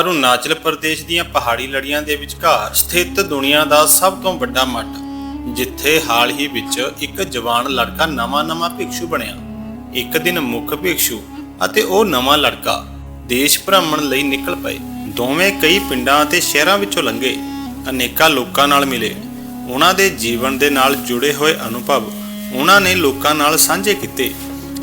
ਅਰੁਣਾਚਲ ਪ੍ਰਦੇਸ਼ ਦੀਆਂ ਪਹਾੜੀ ਲੜੀਆਂ ਦੇ ਵਿਚਕਾਰ ਸਥਿਤ ਦੁਨੀਆ ਦਾ ਸਭ ਤੋਂ ਵੱਡਾ ਮੱਠ, ਜਿੱਥੇ ਹਾਲ ਹੀ ਵਿੱਚ ਇੱਕ ਜਵਾਨ ਲੜਕਾ ਨਵਾਂ-ਨਵਾਂ ਭਿਕਸ਼ੂ ਬਣਿਆ। ਇੱਕ ਦਿਨ ਮੁੱਖ ਭਿਕਸ਼ੂ ਅਤੇ ਉਹ ਨਵਾਂ ਲੜਕਾ ਦੇਸ਼ ਭ੍ਰਮਣ ਲਈ ਨਿਕਲ ਪਏ। ਦੋਵੇਂ ਕਈ ਪਿੰਡਾਂ ਅਤੇ ਸ਼ਹਿਰਾਂ ਵਿੱਚੋਂ ਲੰਘੇ। ਅਨੇਕਾਂ ਲੋਕਾਂ ਨਾਲ ਮਿਲੇ। ਉਹਨਾਂ ਦੇ ਜੀਵਨ ਦੇ ਨਾਲ ਜੁੜੇ ਹੋਏ ਅਨੁਭਵ ਉਹਨਾਂ ਨੇ ਲੋਕਾਂ ਨਾਲ ਸਾਂਝੇ ਕੀਤੇ।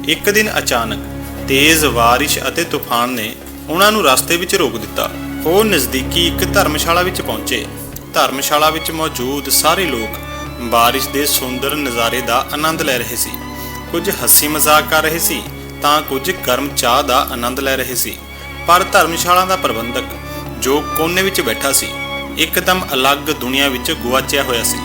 ਇੱਕ ਦਿਨ ਅਚਾਨਕ ਤੇਜ਼ ਬਾਰਿਸ਼ ਅਤੇ ਤੂਫਾਨ ਨੇ ਉਹਨਾਂ ਨੂੰ ਰਸਤੇ ਵਿੱਚ ਰੋਕ ਦਿੱਤਾ। ਉਹ ਨਜ਼ਦੀਕੀ ਇੱਕ ਧਰਮਸ਼ਾਲਾ ਵਿੱਚ ਪਹੁੰਚੇ। ਧਰਮਸ਼ਾਲਾ ਵਿੱਚ ਮੌਜੂਦ ਸਾਰੇ ਲੋਕ ਬਾਰਿਸ਼ ਦੇ ਸੁੰਦਰ ਨਜ਼ਾਰੇ ਦਾ ਆਨੰਦ ਲੈ ਰਹੇ ਸੀ। ਕੁਝ ਹੱਸੀ ਮਜ਼ਾਕ ਕਰ ਰਹੇ ਸੀ ਤਾਂ ਕੁਝ ਗਰਮ ਚਾਹ ਦਾ ਆਨੰਦ ਲੈ ਰਹੇ ਸੀ। ਪਰ ਧਰਮਸ਼ਾਲਾ ਦਾ ਪ੍ਰਬੰਧਕ ਜੋ ਕੋਨੇ ਵਿੱਚ ਬੈਠਾ ਸੀ, ਇੱਕਦਮ ਅਲੱਗ ਦੁਨੀਆ ਵਿੱਚ ਗੁਆਚਿਆ ਹੋਇਆ ਸੀ।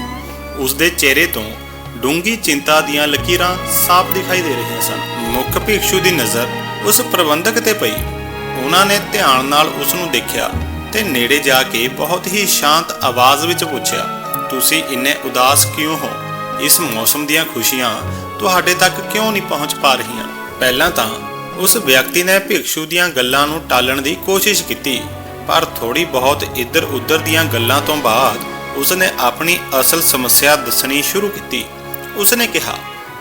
ਉਸ ਦੇ ਚਿਹਰੇ ਤੋਂ ਡੂੰਗੀ ਚਿੰਤਾ ਦੀਆਂ ਲਕੀਰਾਂ ਸਾਫ਼ ਦਿਖਾਈ ਦੇ ਰਹੀਆਂ ਸਨ। ਮੁੱਖ ਭਿਕਸ਼ੂ ਦੀ ਨਜ਼ਰ ਉਸ ਪ੍ਰਬੰਧਕ ਤੇ ਪਈ। ਉਹਨਾਂ ਨੇ ਧਿਆਨ ਨਾਲ ਉਸ ਨੂੰ ਦੇਖਿਆ ਤੇ ਨੇੜੇ ਜਾ ਕੇ ਬਹੁਤ ਹੀ ਸ਼ਾਂਤ ਆਵਾਜ਼ ਵਿੱਚ ਪੁੱਛਿਆ, ਤੁਸੀਂ ਇੰਨੇ ਉਦਾਸ ਕਿਉਂ ਹੋ? ਇਸ ਮੌਸਮ ਦੀਆਂ ਖੁਸ਼ੀਆਂ ਤੁਹਾਡੇ ਤੱਕ ਕਿਉਂ ਨਹੀਂ ਪਹੁੰਚ ਪਾ ਰਹੀਆਂ? ਪਹਿਲਾਂ ਤਾਂ ਉਸ ਵਿਅਕਤੀ ਨੇ ਭਿਕਸ਼ੂ ਦੀਆਂ ਗੱਲਾਂ ਨੂੰ ਟਾਲਣ ਦੀ ਕੋਸ਼ਿਸ਼ ਕੀਤੀ, ਪਰ ਥੋੜੀ ਬਹੁਤ ਇੱਧਰ ਉੱਧਰ ਦੀਆਂ ਗੱਲਾਂ ਤੋਂ ਬਾਅਦ ਉਸਨੇ ਆਪਣੀ ਅਸਲ ਸਮੱਸਿਆ ਦੱਸਣੀ ਸ਼ੁਰੂ ਕੀਤੀ। ਉਸਨੇ ਕਿਹਾ,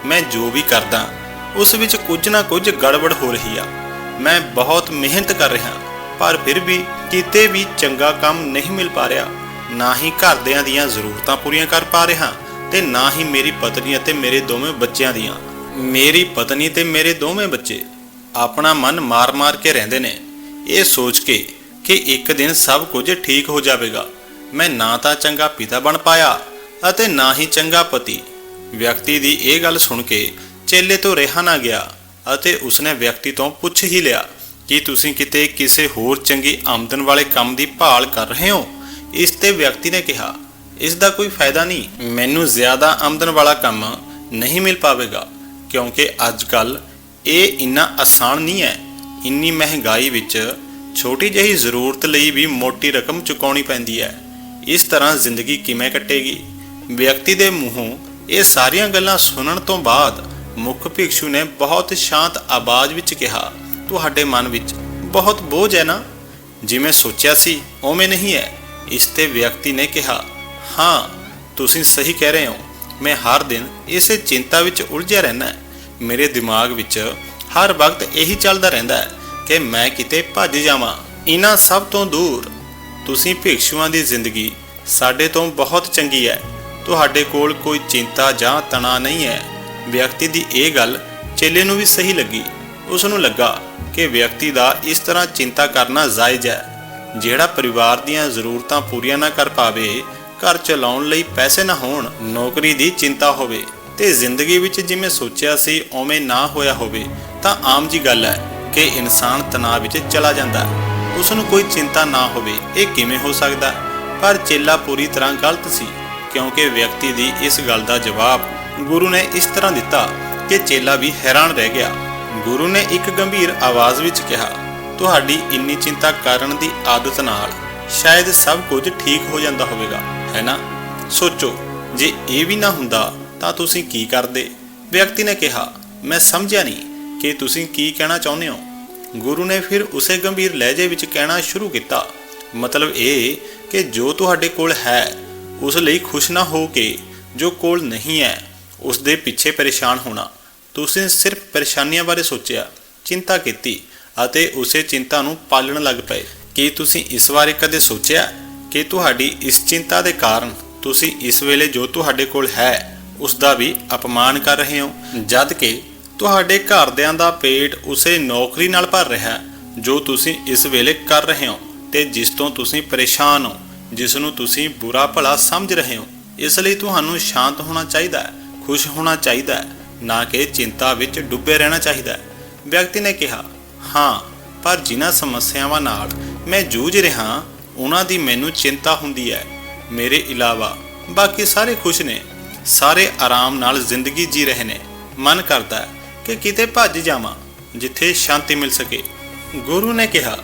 ਮੈਂ ਜੋ ਵੀ ਕਰਦਾ, ਉਸ ਵਿੱਚ ਕੁਝ ਨਾ ਕੁਝ ਗੜਬੜ ਹੋ ਰਹੀ ਆ। ਮੈਂ ਬਹੁਤ ਮਿਹਨਤ ਕਰ ਰਿਹਾ ਪਰ ਫਿਰ ਵੀ ਕਿਤੇ ਵੀ ਚੰਗਾ ਕੰਮ ਨਹੀਂ ਮਿਲ ਪਾ ਰਿਹਾ। ਨਾ ਹੀ ਘਰਦਿਆਂ ਦੀਆਂ ਜ਼ਰੂਰਤਾਂ ਪੂਰੀਆਂ ਕਰ ਪਾ ਰਿਹਾ ਤੇ ਨਾ ਹੀ ਮੇਰੀ ਪਤਨੀ ਅਤੇ ਮੇਰੇ ਦੋਵੇਂ ਬੱਚਿਆਂ ਦੀਆਂ। ਮੇਰੀ ਪਤਨੀ ਤੇ ਮੇਰੇ ਦੋਵੇਂ ਬੱਚੇ ਆਪਣਾ ਮਨ ਮਾਰ-ਮਾਰ ਕੇ ਰਹਿੰਦੇ ਨੇ। ਇਹ ਸੋਚ ਕੇ ਕਿ ਇੱਕ ਦਿਨ ਸਭ ਕੁਝ ਠੀਕ ਹੋ ਜਾਵੇਗਾ। ਮੈਂ ਨਾ ਤਾਂ ਚੰਗਾ ਪਿਤਾ ਬਣ ਪਾਇਆ ਅਤੇ ਨਾ ਹੀ ਚੰਗਾ ਪਤੀ। ਵਿਅਕਤੀ ਦੀ ਇਹ ਗੱਲ ਸੁਣ ਕੇ ਚੇਲੇ ਤੋਂ ਰਿਹਾ ਨਾ ਗਿਆ ਅਤੇ ਉਸਨੇ ਵਿਅਕਤੀ ਤੋਂ ਪੁੱਛ ਹੀ ਲਿਆ, ਕਿ ਤੁਸੀਂ ਕਿਤੇ ਕਿਸੇ ਹੋਰ ਚੰਗੀ ਆਮਦਨ ਵਾਲੇ ਕੰਮ ਦੀ ਭਾਲ ਕਰ ਰਹੇ ਹੋ? ਇਸ ਤੇ ਵਿਅਕਤੀ ਨੇ ਕਿਹਾ, ਇਸ ਦਾ ਕੋਈ ਫਾਇਦਾ ਨਹੀਂ, ਮੈਨੂੰ ਜ਼ਿਆਦਾ ਆਮਦਨ ਵਾਲਾ ਕੰਮ ਨਹੀਂ ਮਿਲ ਪਾਵੇਗਾ, ਕਿਉਂਕਿ ਅੱਜ ਕੱਲ ਇਹ ਇੰਨਾ ਆਸਾਨ ਨਹੀਂ ਹੈ। ਇੰਨੀ ਮਹਿੰਗਾਈ ਵਿੱਚ ਛੋਟੀ ਜਿਹੀ ਜ਼ਰੂਰਤ ਲਈ ਵੀ ਮੋਟੀ ਰਕਮ ਚੁਕਾਉਣੀ ਪੈਂਦੀ ਹੈ। ਇਸ ਤਰ੍ਹਾਂ ਜ਼ਿੰਦਗੀ ਕਿਵੇਂ ਕੱਟੇਗੀ? ਵਿਅਕਤੀ ਦੇ ਮੂੰਹੋਂ ਇਹ ਸਾਰੀਆਂ ਗੱਲਾਂ ਸੁਣਨ ਤੋਂ ਬਾਅਦ ਮੁੱਖ ਭਿਕਸ਼ੂ ਨੇ ਬਹੁਤ ਸ਼ਾਂਤ ਆਵਾਜ਼ ਵਿੱਚ ਕਿਹਾ, ਤੁਹਾਡੇ ਮਨ ਵਿੱਚ ਬਹੁਤ ਬੋਝ ਹੈ ਨਾ? ਜਿਵੇਂ ਸੋਚਿਆ ਸੀ, ਉਵੇਂ ਨਹੀਂ ਹੈ। ਇਸ ਤੇ ਵਿਅਕਤੀ ਨੇ ਕਿਹਾ, ਹਾਂ, ਤੁਸੀਂ ਸਹੀ ਕਹਿ ਰਹੇ ਹੋ। ਮੈਂ ਹਰ ਦਿਨ ਇਸੇ ਚਿੰਤਾ ਵਿੱਚ ਉਲਝਿਆ ਰਹਿਣਾ ਮੇਰੇ ਦਿਮਾਗ ਵਿੱਚ ਹਰ ਵਕਤ ਇਹੀ ਚੱਲਦਾ ਰਹਿੰਦਾ ਹੈ ਕਿ ਮੈਂ ਕਿਤੇ ਭੱਜ ਜਾਵਾਂ। ਇਹਨਾਂ ਸਭ ਤੋਂ ਦੂਰ ਤੁਸੀਂ ਭਿਕਸ਼ੂਆਂ ਦੀ ਜ਼ਿੰਦਗੀ ਸਾਡੇ ਤੋਂ ਬਹੁਤ ਚੰਗੀ ਹੈ। ਤੁਹਾਡੇ ਕੋਲ ਕੋਈ ਚਿੰਤਾ ਜਾਂ ਤਣਾਅ ਨਹੀਂ ਹੈ। ਵਿਅਕਤੀ ਦੀ ਇਹ ਗੱਲ ਚੇਲੇ ਨੂੰ ਵੀ ਸਹੀ ਲੱਗੀ। ਉਸ ਨੂੰ ਲੱਗਾ ਕਿ ਵਿਅਕਤੀ ਦਾ ਇਸ ਤਰ੍ਹਾਂ ਚਿੰਤਾ ਕਰਨਾ ਜਾਇਜ਼ ਹੈ। ਜਿਹੜਾ ਪਰਿਵਾਰ ਦੀਆਂ ਜ਼ਰੂਰਤਾਂ ਪੂਰੀਆਂ ਨਾ ਕਰ ਪਾਵੇ, ਘਰ ਚਲਾਉਣ ਲਈ ਪੈਸੇ ਨਾ ਹੋਣ, ਨੌਕਰੀ ਦੀ ਚਿੰਤਾ ਹੋਵੇ ਤੇ ਜ਼ਿੰਦਗੀ ਵਿੱਚ ਜਿਵੇਂ ਸੋਚਿਆ ਸੀ ਉਵੇਂ ਨਾ ਹੋਇਆ ਹੋਵੇ, ਤਾਂ ਆਮ ਜੀ ਗੱਲ ਹੈ ਕਿ ਇਨਸਾਨ ਤਣਾਅ ਵਿੱਚ ਚਲਾ ਜਾਂਦਾ ਹੈ। ਉਸ ਨੂੰ ਕੋਈ ਚਿੰਤਾ ਨਾ ਹੋਵੇ, ਇਹ ਕਿਵੇਂ ਹੋ ਸਕਦਾ ਪਰ ਚੇਲਾ ਪੂਰੀ ਤਰ੍ਹਾਂ ਗਲਤ ਸੀ, ਕਿਉਂਕਿ ਵਿਅਕਤੀ ਦੀ ਇਸ ਗੱਲ ਦਾ ਜਵਾਬ ਗੁਰੂ ਨੇ ਇਸ ਤਰ੍ਹਾਂ ਦਿੱਤਾ ਕਿ ਚੇਲਾ ਵੀ ਹੈਰਾਨ ਰਹਿ ਗਿਆ। ਗੁਰੂ ਨੇ ਇੱਕ ਗੰਭੀਰ ਆਵਾਜ਼ ਵਿੱਚ ਕਿਹਾ, ਤੁਹਾਡੀ ਇੰਨੀ ਚਿੰਤਾ ਕਰਨ ਦੀ ਆਦਤ ਨਾਲ ਸ਼ਾਇਦ ਸਭ ਕੁਝ ਠੀਕ ਹੋ ਜਾਂਦਾ ਹੋਵੇਗਾ, ਹੈ ਨਾ? ਸੋਚੋ, ਜੇ ਇਹ ਵੀ ਨਾ ਹੁੰਦਾ ਤਾਂ ਤੁਸੀਂ ਕੀ ਕਰਦੇ? ਵਿਅਕਤੀ ਨੇ ਕਿਹਾ, ਮੈਂ ਸਮਝਿਆ ਨਹੀਂ ਕਿ ਤੁਸੀਂ ਕੀ ਕਹਿਣਾ ਚਾਹੁੰਦੇ ਹੋ। ਗੁਰੂ ਨੇ ਫਿਰ ਉਸੇ ਗੰਭੀਰ ਲਹਿਜੇ ਵਿੱਚ ਕਹਿਣਾ ਸ਼ੁਰੂ ਕੀਤਾ। ਮਤਲਬ ਇਹ ਕਿ ਜੋ ਤੁਹਾਡੇ ਕੋਲ ਹੈ, ਉਸ ਲਈ ਖੁਸ਼ ਨਾ ਹੋ ਕੇ ਜੋ ਕੋਲ ਨਹੀਂ ਹੈ ਉਸ ਦੇ ਪਿੱਛੇ ਪਰੇਸ਼ਾਨ ਹੋਣਾ। ਤੁਸੀਂ ਸਿਰਫ ਪਰੇਸ਼ਾਨੀਆਂ ਬਾਰੇ ਸੋਚਿਆ, ਚਿੰਤਾ ਕੀਤੀ ਅਤੇ ਉਸੇ ਚਿੰਤਾ ਨੂੰ ਪਾਲਣ ਲੱਗ ਪਏ। ਕੀ ਤੁਸੀਂ ਇਸ ਬਾਰੇ ਕਦੇ ਸੋਚਿਆ ਕਿ ਤੁਹਾਡੀ ਇਸ ਚਿੰਤਾ ਦੇ ਕਾਰਨ ਤੁਸੀਂ ਇਸ ਵੇਲੇ ਜੋ ਤੁਹਾਡੇ ਕੋਲ ਹੈ ਉਸ ਦਾ ਵੀ ਅਪਮਾਨ ਕਰ ਰਹੇ ਹੋ? ਜਦ ਕਿ ਤੁਹਾਡੇ ਘਰਦਿਆਂ ਦਾ ਪੇਟ ਉਸੇ ਨੌਕਰੀ ਨਾਲ ਭਰ ਰਿਹਾ, ਜੋ ਤੁਸੀਂ ਇਸ ਵੇਲੇ ਕਰ ਰਹੇ ਹੋ ਤੇ ਜਿਸ ਤੋਂ ਤੁਸੀਂ ਪਰੇਸ਼ਾਨ ਹੋ, ਜਿਸ ਨੂੰ ਤੁਸੀਂ ਬੁਰਾ ਭਲਾ ਸਮਝ ਰਹੇ ਹੋ। ਇਸ ਲਈ ਤੁਹਾਨੂੰ ਸ਼ਾਂਤ ਹੋਣਾ ਚਾਹੀਦਾ ਹੈ। ਖੁਸ਼ ਹੋਣਾ ਚਾਹੀਦਾ ਹੈ, ਨਾ ਕਿ ਚਿੰਤਾ ਵਿੱਚ ਡੁੱਬੇ ਰਹਿਣਾ ਚਾਹੀਦਾ ਹੈ। ਵਿਅਕਤੀ ਨੇ ਕਿਹਾ, ਹਾਂ, ਪਰ ਜਿਨ੍ਹਾਂ ਸਮੱਸਿਆਵਾਂ ਨਾਲ ਮੈਂ ਜੂਝ ਰਿਹਾ, ਉਹਨਾਂ ਦੀ ਮੈਨੂੰ ਚਿੰਤਾ ਹੁੰਦੀ ਹੈ। ਮੇਰੇ ਇਲਾਵਾ ਬਾਕੀ ਸਾਰੇ ਖੁਸ਼ ਨੇ, ਸਾਰੇ ਆਰਾਮ ਨਾਲ ਜ਼ਿੰਦਗੀ ਜੀ ਰਹੇ ਨੇ। ਮਨ ਕਰਦਾ ਹੈ ਕਿ ਕਿਤੇ ਭੱਜ ਜਾਵਾਂ, ਜਿੱਥੇ ਸ਼ਾਂਤੀ ਮਿਲ ਸਕੇ। ਗੁਰੂ ਨੇ ਕਿਹਾ,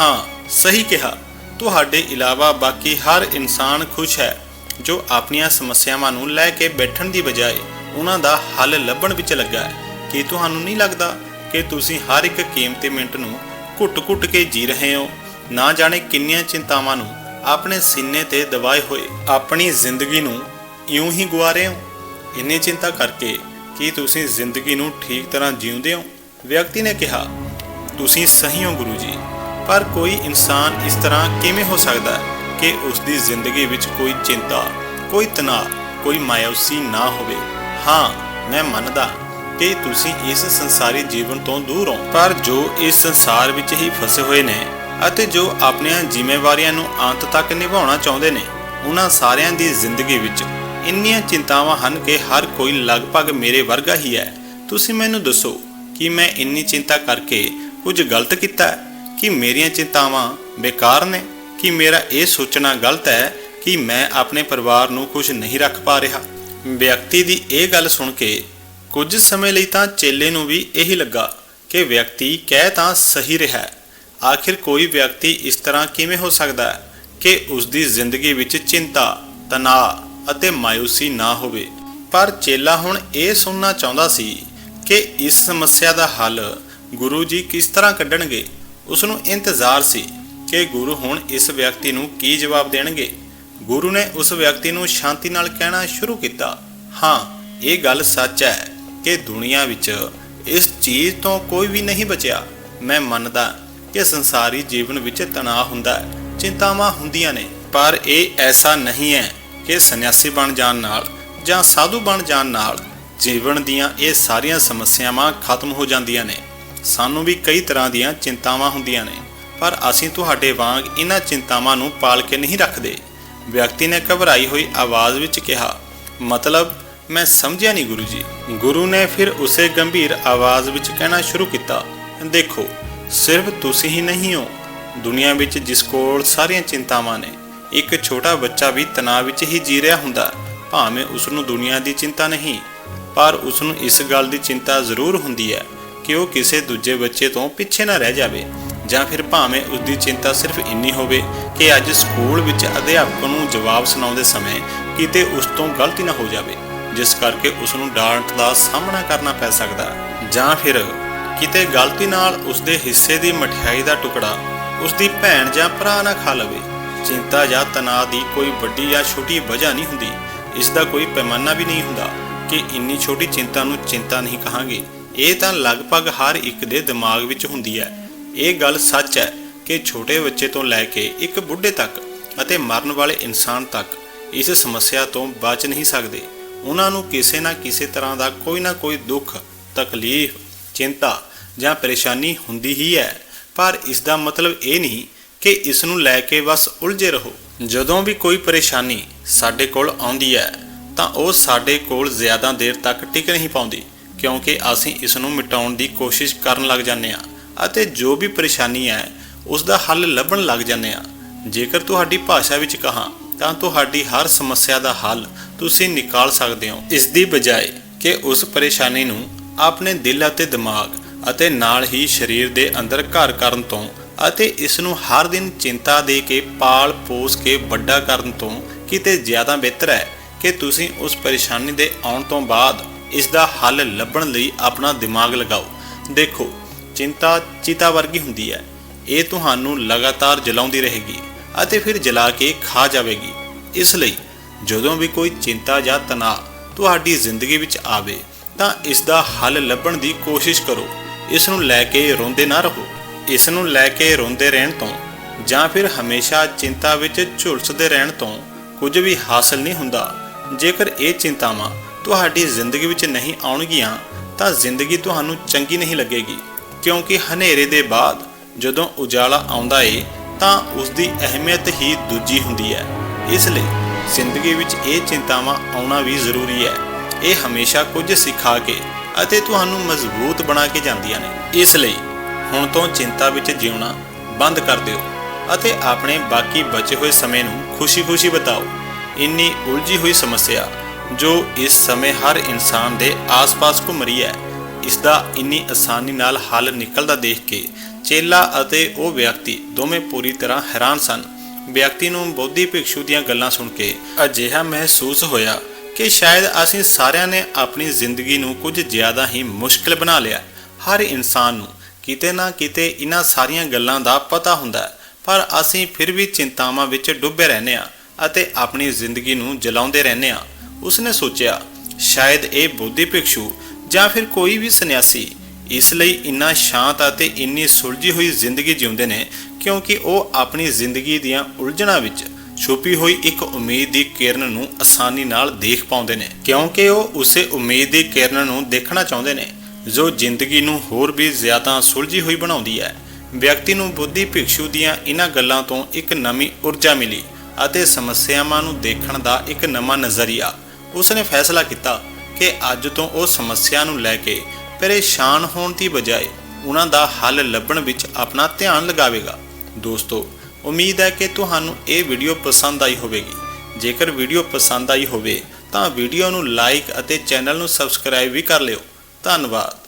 ਹਾਂ, ਸਹੀ ਕਿਹਾ। ਤੁਹਾਡੇ ਇਲਾਵਾ ਬਾਕੀ ਹਰ ਇਨਸਾਨ ਖੁਸ਼ ਹੈ। ਜੋ ਆਪਣੀਆਂ ਸਮੱਸਿਆਵਾਂ ਨੂੰ ਲੈ ਕੇ ਬੈਠਣ ਦੀ ਬਜਾਏ ਉਹਨਾਂ ਦਾ ਹੱਲ ਲੱਭਣ ਵਿੱਚ ਲੱਗਾ ਹੈ। ਕੀ ਤੁਹਾਨੂੰ ਨਹੀਂ ਲੱਗਦਾ ਕਿ ਤੁਸੀਂ ਹਰ ਇੱਕ ਕੀਮਤੀ ਮਿੰਟ ਨੂੰ ਘੁੱਟ-ਘੁੱਟ ਕੇ ਜੀ ਰਹੇ ਹੋ? ਨਾ ਜਾਣੇ ਕਿੰਨੀਆਂ ਚਿੰਤਾਵਾਂ ਨੂੰ ਆਪਣੇ ਸੀਨੇ ਤੇ ਦਬਾਏ ਹੋਏ ਆਪਣੀ ਜ਼ਿੰਦਗੀ ਨੂੰ ਇਉਂ ਹੀ ਗੁਆ ਰਹੇ ਹੋ? ਇੰਨੀ ਚਿੰਤਾ ਕਰਕੇ ਕੀ ਤੁਸੀਂ ਜ਼ਿੰਦਗੀ ਨੂੰ ਠੀਕ ਤਰ੍ਹਾਂ ਜਿਉਂਦੇ ਹੋ? ਵਿਅਕਤੀ ਨੇ ਕਿਹਾ, ਤੁਸੀਂ ਸਹੀ ਹੋ ਗੁਰੂ ਜੀ, ਪਰ ਕੋਈ ਇਨਸਾਨ ਇਸ ਤਰ੍ਹਾਂ ਕਿਵੇਂ ਹੋ ਸਕਦਾ ਹੈ? ਕਿ ਉਸ ਦੀ ਜ਼ਿੰਦਗੀ ਵਿੱਚ ਕੋਈ ਚਿੰਤਾ, ਕੋਈ ਤਣਾਅ, ਕੋਈ ਮਾਇੂਸੀ ਨਾ ਹੋਵੇ। ਹਾਂ, ਮੈਂ ਮੰਨਦਾ ਕਿ ਤੁਸੀਂ ਇਸ ਸੰਸਾਰੀ ਜੀਵਨ ਤੋਂ ਦੂਰ ਹੋ। ਪਰ ਜੋ ਇਸ ਸੰਸਾਰ ਵਿੱਚ ਹੀ ਫਸੇ ਹੋਏ ਨੇ ਅਤੇ ਜੋ ਆਪਣੀਆਂ ਜ਼ਿੰਮੇਵਾਰੀਆਂ ਨੂੰ ਅੰਤ ਤੱਕ ਨਿਭਾਉਣਾ ਚਾਹੁੰਦੇ ਨੇ, ਉਹਨਾਂ ਸਾਰਿਆਂ ਦੀ ਜ਼ਿੰਦਗੀ ਵਿੱਚ ਇੰਨੀਆਂ ਚਿੰਤਾਵਾਂ ਹਨ ਕਿ ਹਰ ਕੋਈ ਲਗਭਗ ਮੇਰੇ ਵਰਗਾ ਹੀ ਹੈ। ਤੁਸੀਂ ਮੈਨੂੰ ਦੱਸੋ ਕਿ ਮੈਂ ਇੰਨੀ ਚਿੰਤਾ ਕਰਕੇ ਕੁਝ ਗਲਤ ਕੀਤਾ ਕਿ ਮੇਰੀਆਂ ਚਿੰਤਾਵਾਂ ਬੇਕਾਰ ਨੇ? ਕਿ ਮੇਰਾ ਇਹ ਸੋਚਣਾ ਗਲਤ ਹੈ ਕਿ ਮੈਂ ਆਪਣੇ ਪਰਿਵਾਰ ਨੂੰ ਖੁਸ਼ ਨਹੀਂ ਰੱਖ ਪਾ ਰਿਹਾ। ਵਿਅਕਤੀ ਦੀ ਇਹ ਗੱਲ ਸੁਣ ਕੇ ਕੁਝ ਸਮੇਂ ਲਈ ਤਾਂ ਚੇਲੇ ਨੂੰ ਵੀ ਇਹੀ ਲੱਗਾ ਕਿ ਵਿਅਕਤੀ ਕਹਿ ਤਾਂ ਸਹੀ ਰਿਹਾ ਹੈ। ਆਖਿਰ ਕੋਈ ਵਿਅਕਤੀ ਇਸ ਤਰ੍ਹਾਂ ਕਿਵੇਂ ਹੋ ਸਕਦਾ ਹੈ ਕਿ ਉਸ ਦੀ ਜ਼ਿੰਦਗੀ ਵਿੱਚ ਚਿੰਤਾ, ਤਣਾਅ ਅਤੇ ਮਾਇੂਸੀ ਨਾ ਹੋਵੇ? ਪਰ ਚੇਲਾ ਹੁਣ ਇਹ ਸੁਣਨਾ ਚਾਹੁੰਦਾ ਸੀ ਕਿ ਇਸ ਸਮੱਸਿਆ ਦਾ ਹੱਲ ਗੁਰੂ ਜੀ ਕਿਸ ਤਰ੍ਹਾਂ ਕੱਢਣਗੇ? ਉਸ ਨੂੰ ਇੰਤਜ਼ਾਰ ਸੀ। ਕਿ ਗੁਰੂ ਹੁਣ ਇਸ ਵਿਅਕਤੀ ਨੂੰ ਕੀ ਜਵਾਬ ਦੇਣਗੇ? ਗੁਰੂ ਨੇ ਉਸ ਵਿਅਕਤੀ ਨੂੰ ਸ਼ਾਂਤੀ ਨਾਲ ਕਹਿਣਾ ਸ਼ੁਰੂ ਕੀਤਾ। ਹਾਂ, ਇਹ ਗੱਲ ਸੱਚ ਹੈ ਕਿ ਦੁਨੀਆ ਵਿੱਚ ਇਸ ਚੀਜ਼ ਤੋਂ ਕੋਈ ਵੀ ਨਹੀਂ ਬਚਿਆ। ਮੈਂ ਮੰਨਦਾ ਕਿ ਸੰਸਾਰੀ ਜੀਵਨ ਵਿੱਚ ਤਣਾਅ ਹੁੰਦਾ ਹੈ, ਚਿੰਤਾਵਾਂ ਹੁੰਦੀਆਂ ਨੇ, ਪਰ ਇਹ ਐਸਾ ਨਹੀਂ ਹੈ ਕਿ ਸੰਨਿਆਸੀ ਬਣ ਜਾਣ ਨਾਲ ਜਾਂ ਸਾਧੂ ਬਣ ਜਾਣ ਨਾਲ ਜੀਵਨ ਦੀਆਂ ਇਹ ਸਾਰੀਆਂ ਸਮੱਸਿਆਵਾਂ ਖਤਮ ਹੋ ਜਾਂਦੀਆਂ ਨੇ। ਸਾਨੂੰ ਵੀ ਕਈ ਤਰ੍ਹਾਂ ਦੀਆਂ ਚਿੰਤਾਵਾਂ ਹੁੰਦੀਆਂ ਨੇ। ਪਰ ਅਸੀਂ ਤੁਹਾਡੇ ਵਾਂਗ ਇਹਨਾਂ ਚਿੰਤਾਵਾਂ ਨੂੰ ਪਾਲ ਕੇ ਨਹੀਂ ਰੱਖਦੇ। ਵਿਅਕਤੀ ਨੇ ਘਬਰਾਈ ਹੋਈ ਆਵਾਜ਼ ਵਿੱਚ ਕਿਹਾ, ਮਤਲਬ ਮੈਂ ਸਮਝਿਆ ਨਹੀਂ ਗੁਰੂ ਜੀ ਗੁਰੂ ਨੇ ਫਿਰ ਉਸੇ ਗੰਭੀਰ ਆਵਾਜ਼ ਵਿੱਚ ਕਹਿਣਾ ਸ਼ੁਰੂ ਕੀਤਾ, ਦੇਖੋ, ਸਿਰਫ ਤੁਸੀਂ ਹੀ ਨਹੀਂ ਹੋ, ਦੁਨੀਆ ਵਿੱਚ ਜਿਸ ਕੋਲ ਸਾਰੀਆਂ ਚਿੰਤਾਵਾਂ ਨੇ, ਇੱਕ ਛੋਟਾ ਬੱਚਾ ਵੀ ਤਣਾਅ ਵਿੱਚ ਹੀ ਜੀ ਰਿਹਾ ਹੁੰਦਾ, ਭਾਵੇਂ ਉਸ ਨੂੰ ਦੁਨੀਆ ਦੀ ਚਿੰਤਾ ਨਹੀਂ, ਪਰ ਉਸ ਨੂੰ ਇਸ ਗੱਲ ਦੀ ਚਿੰਤਾ ਜ਼ਰੂਰ ਹੁੰਦੀ ਹੈ ਕਿ ਉਹ ਕਿਸੇ ਦੂਜੇ ਬੱਚੇ ਤੋਂ ਪਿੱਛੇ ਨਾ ਰਹਿ ਜਾਵੇ। ਜਾਂ ਫਿਰ ਭਾਵੇਂ ਉਸ ਦੀ ਚਿੰਤਾ ਸਿਰਫ ਇੰਨੀ ਹੋਵੇ ਕਿ ਅੱਜ ਸਕੂਲ ਵਿੱਚ ਅਧਿਆਪਕ ਨੂੰ ਜਵਾਬ ਸੁਣਾਉਂਦੇ ਸਮੇਂ ਕਿਤੇ ਉਸ ਤੋਂ ਗਲਤੀ ਨਾ ਹੋ ਜਾਵੇ, ਜਿਸ ਕਰਕੇ ਉਸ ਨੂੰ ਡਾਂਟ ਦਾ ਸਾਹਮਣਾ ਕਰਨਾ ਪੈ ਸਕਦਾ। ਜਾਂ ਫਿਰ ਕਿਤੇ ਗਲਤੀ ਨਾਲ ਉਸ ਦੇ ਹਿੱਸੇ ਦੀ ਮਠਿਆਈ ਦਾ ਟੁਕੜਾ ਉਸ ਦੀ ਭੈਣ ਜਾਂ ਭਰਾ ਨਾ ਖਾ ਲਵੇ। ਚਿੰਤਾ ਜਾਂ ਤਣਾਅ ਦੀ ਕੋਈ ਵੱਡੀ ਜਾਂ ਛੋਟੀ ਵਜ੍ਹਾ ਨਹੀਂ ਹੁੰਦੀ। ਇਸ ਦਾ ਕੋਈ ਪੈਮਾਨਾ ਵੀ ਨਹੀਂ ਹੁੰਦਾ ਕਿ ਇੰਨੀ ਛੋਟੀ ਚਿੰਤਾ ਨੂੰ ਚਿੰਤਾ ਨਹੀਂ ਕਹਾਂਗੇ। ਇਹ ਤਾਂ ਲਗਭਗ ਹਰ ਇੱਕ ਦੇ ਦਿਮਾਗ ਵਿੱਚ ਹੁੰਦੀ ਹੈ। ਇਹ ਗੱਲ ਸੱਚ ਹੈ ਕਿ ਛੋਟੇ ਬੱਚੇ ਤੋਂ ਲੈ ਕੇ ਇੱਕ ਬੁੱਢੇ ਤੱਕ ਅਤੇ ਮਰਨ ਵਾਲੇ ਇਨਸਾਨ ਤੱਕ ਇਸ ਸਮੱਸਿਆ ਤੋਂ ਬਚ ਨਹੀਂ ਸਕਦੇ। ਉਹਨਾਂ ਨੂੰ ਕਿਸੇ ਨਾ ਕਿਸੇ ਤਰ੍ਹਾਂ ਦਾ ਕੋਈ ਨਾ ਕੋਈ ਦੁੱਖ, ਤਕਲੀਫ, ਚਿੰਤਾ ਜਾਂ ਪਰੇਸ਼ਾਨੀ ਹੁੰਦੀ ਹੀ ਹੈ। ਪਰ ਇਸ ਦਾ ਮਤਲਬ ਇਹ ਨਹੀਂ ਕਿ ਇਸ ਨੂੰ ਲੈ ਕੇ ਬਸ ਉਲਝੇ ਰਹੋ। ਜਦੋਂ ਵੀ ਕੋਈ ਪਰੇਸ਼ਾਨੀ ਸਾਡੇ ਕੋਲ ਆਉਂਦੀ ਹੈ, ਤਾਂ ਉਹ ਸਾਡੇ ਕੋਲ ਜ਼ਿਆਦਾ ਦੇਰ ਤੱਕ ਟਿਕ ਨਹੀਂ ਪਾਉਂਦੀ, ਕਿਉਂਕਿ ਅਸੀਂ ਇਸ ਨੂੰ ਮਿਟਾਉਣ ਦੀ ਕੋਸ਼ਿਸ਼ ਕਰਨ ਲੱਗ ਜਾਂਦੇ ਹਾਂ। ਅਤੇ ਜੋ ਵੀ ਪਰੇਸ਼ਾਨੀ ਹੈ, ਉਸ ਦਾ ਹੱਲ ਲੱਭਣ ਲੱਗ ਜਾਂਦੇ ਹਾਂ। ਜੇਕਰ ਤੁਹਾਡੀ ਭਾਸ਼ਾ ਵਿੱਚ ਕਹਾਂ, ਤਾਂ ਤੁਹਾਡੀ ਹਰ ਸਮੱਸਿਆ ਦਾ ਹੱਲ ਤੁਸੀਂ ਨਿਕਾਲ ਸਕਦੇ ਹੋ। ਇਸ ਦੀ ਬਜਾਏ ਕਿ ਉਸ ਪਰੇਸ਼ਾਨੀ ਨੂੰ ਆਪਣੇ ਦਿਲ ਅਤੇ ਦਿਮਾਗ ਅਤੇ ਨਾਲ ਹੀ ਸਰੀਰ ਦੇ ਅੰਦਰ ਘਰ ਕਰਨ ਤੋਂ ਅਤੇ ਇਸ ਨੂੰ ਹਰ ਦਿਨ ਚਿੰਤਾ ਦੇ ਕੇ ਪਾਲ ਪੋਸ ਕੇ ਵੱਡਾ ਕਰਨ ਤੋਂ ਕਿਤੇ ਜ਼ਿਆਦਾ ਬਿਹਤਰ ਹੈ ਕਿ ਤੁਸੀਂ ਉਸ ਪਰੇਸ਼ਾਨੀ ਦੇ ਆਉਣ ਤੋਂ ਬਾਅਦ ਇਸ ਦਾ ਹੱਲ ਲੱਭਣ ਲਈ ਆਪਣਾ ਦਿਮਾਗ ਲਗਾਓ। ਦੇਖੋ ਚਿੰਤਾ ਚਿਤਾ ਵਰਗੀ ਹੁੰਦੀ ਹੈ। ਇਹ ਤੁਹਾਨੂੰ ਲਗਾਤਾਰ ਜਲਾਉਂਦੀ ਰਹੇਗੀ ਅਤੇ ਫਿਰ ਜਲਾ ਕੇ ਖਾ ਜਾਵੇਗੀ। ਇਸ ਲਈ ਜਦੋਂ ਵੀ ਕੋਈ ਚਿੰਤਾ ਜਾਂ ਤਣਾਅ ਤੁਹਾਡੀ ਜ਼ਿੰਦਗੀ ਵਿੱਚ ਆਵੇ, ਤਾਂ ਇਸ ਦਾ ਹੱਲ ਲੱਭਣ ਦੀ ਕੋਸ਼ਿਸ਼ ਕਰੋ। ਇਸ ਨੂੰ ਲੈ ਕੇ ਰੋਂਦੇ ਨਾ ਰਹੋ। ਇਸ ਨੂੰ ਲੈ ਕੇ ਰੋਂਦੇ ਰਹਿਣ ਤੋਂ ਜਾਂ ਫਿਰ ਹਮੇਸ਼ਾ ਚਿੰਤਾ ਵਿੱਚ ਝੁਲਸਦੇ ਰਹਿਣ ਤੋਂ ਕੁਝ ਵੀ ਹਾਸਲ ਨਹੀਂ ਹੁੰਦਾ। ਜੇਕਰ ਇਹ ਚਿੰਤਾਵਾਂ ਤੁਹਾਡੀ ਜ਼ਿੰਦਗੀ ਵਿੱਚ ਨਹੀਂ ਆਉਣਗੀਆਂ, ਤਾਂ ਜ਼ਿੰਦਗੀ ਤੁਹਾਨੂੰ ਚੰਗੀ ਨਹੀਂ ਲੱਗੇਗੀ। ਕਿਉਂਕਿ ਹਨੇਰੇ ਦੇ ਬਾਅਦ ਜਦੋਂ ਉਜਾਲਾ ਆਉਂਦਾ ਏ, ਤਾਂ ਉਸ ਦੀ ਅਹਿਮੀਅਤ ਹੀ ਦੂਜੀ ਹੁੰਦੀ ਹੈ। ਇਸ ਲਈ ਜ਼ਿੰਦਗੀ ਵਿੱਚ ਇਹ ਚਿੰਤਾਵਾਂ ਆਉਣਾ ਵੀ ਜ਼ਰੂਰੀ ਹੈ। ਇਹ ਹਮੇਸ਼ਾ ਕੁਝ ਸਿਖਾ ਕੇ ਅਤੇ ਤੁਹਾਨੂੰ ਮਜ਼ਬੂਤ ਬਣਾ ਕੇ ਜਾਂਦੀਆਂ ਨੇ। ਇਸ ਲਈ ਹੁਣ ਤੋਂ ਚਿੰਤਾ ਵਿੱਚ ਜਿਉਣਾ ਬੰਦ ਕਰ ਦਿਓ ਅਤੇ ਆਪਣੇ ਬਾਕੀ ਬਚੇ ਹੋਏ ਸਮੇਂ ਨੂੰ ਖੁਸ਼ੀ-ਖੁਸ਼ੀ ਬਿਤਾਓ। ਇੰਨੀ ਉਲਝੀ ਹੋਈ ਸਮੱਸਿਆ ਜੋ ਇਸ ਸਮੇਂ ਹਰ ਇਨਸਾਨ ਦੇ ਆਸ-ਪਾਸ ਘੁੰਮ ਰਹੀ ਹੈ ਇਸ ਦਾ ਇੰਨੀ ਆਸਾਨੀ ਨਾਲ ਹੱਲ ਨਿਕਲਦਾ ਦੇਖ ਕੇ ਚੇਲਾ ਅਤੇ ਉਹ ਵਿਅਕਤੀ ਦੋਵੇਂ ਪੂਰੀ ਤਰ੍ਹਾਂ ਹੈਰਾਨ ਸਨ। ਵਿਅਕਤੀ ਨੂੰ ਬੋਧੀ ਭਿਕਸ਼ੂ ਦੀਆਂ ਗੱਲਾਂ ਸੁਣ ਕੇ ਅਜਿਹਾ ਮਹਿਸੂਸ ਹੋਇਆ ਕਿ ਸ਼ਾਇਦ ਅਸੀਂ ਸਾਰਿਆਂ ਨੇ ਆਪਣੀ ਜ਼ਿੰਦਗੀ ਨੂੰ ਕੁਝ ਜ਼ਿਆਦਾ ਹੀ ਮੁਸ਼ਕਲ ਬਣਾ ਲਿਆ। ਹਰ ਇਨਸਾਨ ਨੂੰ ਕਿਤੇ ਨਾ ਕਿਤੇ ਇਹਨਾਂ ਸਾਰੀਆਂ ਗੱਲਾਂ ਦਾ ਪਤਾ ਹੁੰਦਾ ਹੈ, ਪਰ ਅਸੀਂ ਫਿਰ ਵੀ ਚਿੰਤਾਵਾਂ ਵਿੱਚ ਡੁੱਬੇ ਰਹਿੰਦੇ ਹਾਂ ਅਤੇ ਆਪਣੀ ਜ਼ਿੰਦਗੀ ਨੂੰ ਜਲਾਉਂਦੇ ਰਹਿੰਦੇ ਹਾਂ। ਉਸਨੇ ਸੋਚਿਆ, ਸ਼ਾਇਦ ਇਹ ਬੋਧੀ ਭਿਕਸ਼ੂ ਜਾਂ ਫਿਰ ਕੋਈ ਵੀ ਸੰਨਿਆਸੀ ਇਸ ਲਈ ਇੰਨਾ ਸ਼ਾਂਤ ਅਤੇ ਇੰਨੀ ਸੁਲਝੀ ਹੋਈ ਜ਼ਿੰਦਗੀ ਜਿਉਂਦੇ ਨੇ, ਕਿਉਂਕਿ ਉਹ ਆਪਣੀ ਜ਼ਿੰਦਗੀ ਦੀਆਂ ਉਲਝਣਾਂ ਵਿੱਚ ਛੁਪੀ ਹੋਈ ਇੱਕ ਉਮੀਦ ਦੀ ਕਿਰਨ ਨੂੰ ਆਸਾਨੀ ਨਾਲ ਦੇਖ ਪਾਉਂਦੇ ਨੇ। ਕਿਉਂਕਿ ਉਹ ਉਸੇ ਉਮੀਦ ਦੀ ਕਿਰਨ ਨੂੰ ਦੇਖਣਾ ਚਾਹੁੰਦੇ ਨੇ, ਜੋ ਜ਼ਿੰਦਗੀ ਨੂੰ ਹੋਰ ਵੀ ਜ਼ਿਆਦਾ ਸੁਲਝੀ ਹੋਈ ਬਣਾਉਂਦੀ ਹੈ। ਵਿਅਕਤੀ ਨੂੰ ਬੁੱਧੀ ਭਿਕਸ਼ੂ ਦੀਆਂ ਇਹਨਾਂ ਗੱਲਾਂ ਤੋਂ ਇੱਕ ਨਵੀਂ ਊਰਜਾ ਮਿਲੀ ਅਤੇ ਸਮੱਸਿਆਵਾਂ ਨੂੰ ਦੇਖਣ ਦਾ ਇੱਕ ਨਵਾਂ ਨਜ਼ਰੀਆ ਉਸਨੇ ਫੈਸਲਾ ਕੀਤਾ ਕਿ ਅੱਜ ਤੋਂ ਉਹ ਸਮੱਸਿਆ ਨੂੰ ਲੈ ਕੇ ਪਰੇਸ਼ਾਨ ਹੋਣ ਦੀ ਬਜਾਏ ਉਹਨਾਂ ਦਾ ਹੱਲ ਲੱਭਣ ਵਿੱਚ ਆਪਣਾ ਧਿਆਨ ਲਗਾਵੇਗਾ। ਦੋਸਤੋ, ਉਮੀਦ ਹੈ ਕਿ ਤੁਹਾਨੂੰ ਇਹ ਵੀਡੀਓ ਪਸੰਦ ਆਈ ਹੋਵੇਗੀ। ਜੇਕਰ ਵੀਡੀਓ ਪਸੰਦ ਆਈ ਹੋਵੇ, ਤਾਂ ਵੀਡੀਓ ਨੂੰ ਲਾਈਕ ਅਤੇ ਚੈਨਲ ਨੂੰ ਸਬਸਕ੍ਰਾਈਬ ਵੀ ਕਰ ਲਿਓ। ਧੰਨਵਾਦ।